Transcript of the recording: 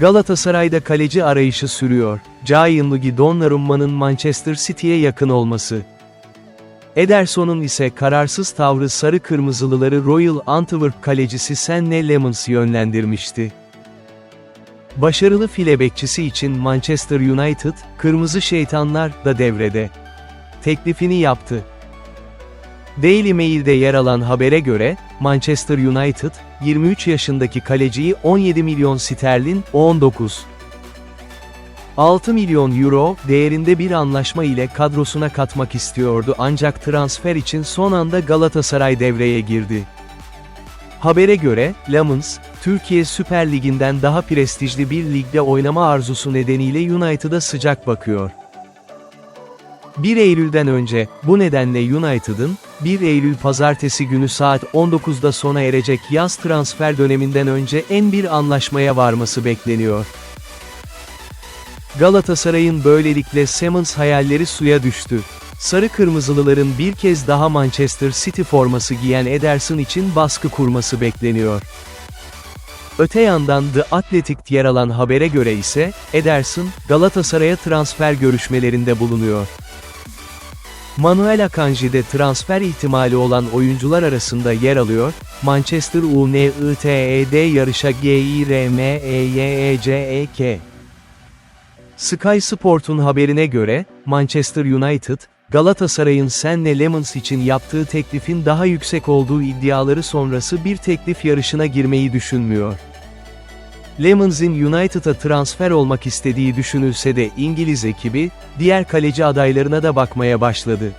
Galatasaray'da kaleci arayışı sürüyor. Gianluigi Donnarumma'nın Manchester City'ye yakın olması. Ederson'un ise kararsız tavrı sarı kırmızılıları Royal Antwerp kalecisi Senne Lemons yönlendirmişti. Başarılı file bekçisi için Manchester United, Kırmızı Şeytanlar da devrede. Teklifini yaptı. Daily Mail'de yer alan habere göre, Manchester United, 23 yaşındaki kaleciyi 17 milyon sterlin, 19 6 milyon euro değerinde bir anlaşma ile kadrosuna katmak istiyordu ancak transfer için son anda Galatasaray devreye girdi. Habere göre, Lamens, Türkiye Süper Ligi'nden daha prestijli bir ligde oynama arzusu nedeniyle United'a sıcak bakıyor. 1 Eylül'den önce, bu nedenle United'ın, 1 Eylül pazartesi günü saat 19'da sona erecek yaz transfer döneminden önce en bir anlaşmaya varması bekleniyor. Galatasaray'ın böylelikle Simmons hayalleri suya düştü. Sarı kırmızılıların bir kez daha Manchester City forması giyen Ederson için baskı kurması bekleniyor. Öte yandan The Athletic yer alan habere göre ise, Ederson, Galatasaray'a transfer görüşmelerinde bulunuyor. Manuel Akanji de transfer ihtimali olan oyuncular arasında yer alıyor, Manchester United yarışa GIRMEYECEK. Sky Sport'un haberine göre, Manchester United, Galatasaray'ın Senne Lemons için yaptığı teklifin daha yüksek olduğu iddiaları sonrası bir teklif yarışına girmeyi düşünmüyor. Lemons'in United'a transfer olmak istediği düşünülse de İngiliz ekibi, diğer kaleci adaylarına da bakmaya başladı.